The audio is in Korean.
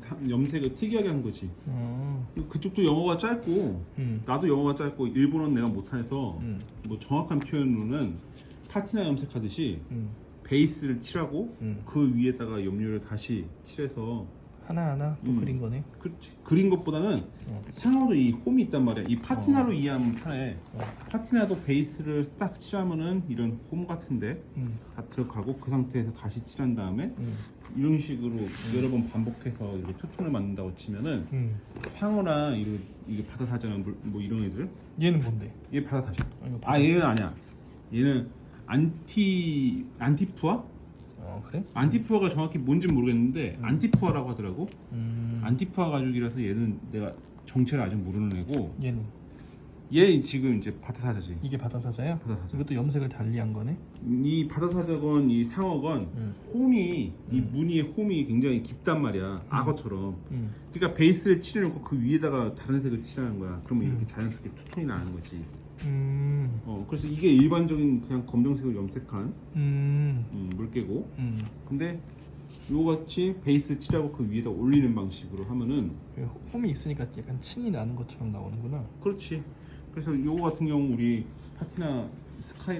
다- 염색을 특이하게 한 거지. 어. 그쪽도 영어가 짧고 음. 나도 영어가 짧고 일본어는 내가 못해서 음. 뭐 정확한 표현으로는 파티나 염색하듯이 음. 베이스를 칠하고 음. 그 위에다가 염료를 다시 칠해서 하나하나 또 음. 그린 거네. 그렇지. 그린 것보다는 어. 상어도 이 홈이 있단 말이야. 이 파티나로 이해하면 편해. 어. 파티나도 베이스를 딱 칠하면은 이런 홈 같은데 음. 다 들어가고 그 상태에서 다시 칠한 다음에 음. 이런 식으로 여러 번 반복해서 이렇게 투톤을 만든다고 치면은 음. 상어나 이거 이게 바다 사자나 물- 뭐 이런 애들 얘는 뭔데? 얘 바다 사자. 아, 이거 아 얘는 아니야. 얘는 안티 안티푸아? 어 그래? 안티푸아가 정확히 뭔지 모르겠는데 안티푸아라고 하더라고. 음. 안티푸아 가죽이라서 얘는 내가 정체를 아직 모르는 애고 얘는 얘 지금 이제 바다 사자지. 이게 바다사자야? 바다 사자. 이것도 염색을 달리한 거네. 이 바다 사자건 이 상어건 음. 홈이 이 무늬의 홈이 굉장히 깊단 말이야. 악어처럼. 음. 그러니까 베이스를 칠해놓고 그 위에다가 다른 색을 칠하는 거야. 그러면 음. 이렇게 자연스럽게 투톤이 나는 거지. 음. 어, 그래서 이게 일반적인 그냥 검정색을 염색한 음. 음, 물개고. 음. 근데 요같이 베이스 칠하고 그 위에다 올리는 방식으로 하면은 그 홈이 있으니까 약간 층이 나는 것처럼 나오는구나. 그렇지. 그래서 요거 같은 경우 우리 파티나 스카이